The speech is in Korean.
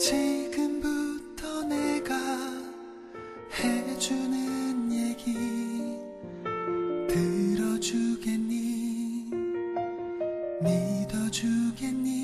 지금부터 내가 해주는 얘기 들어주겠니? 믿어주겠니?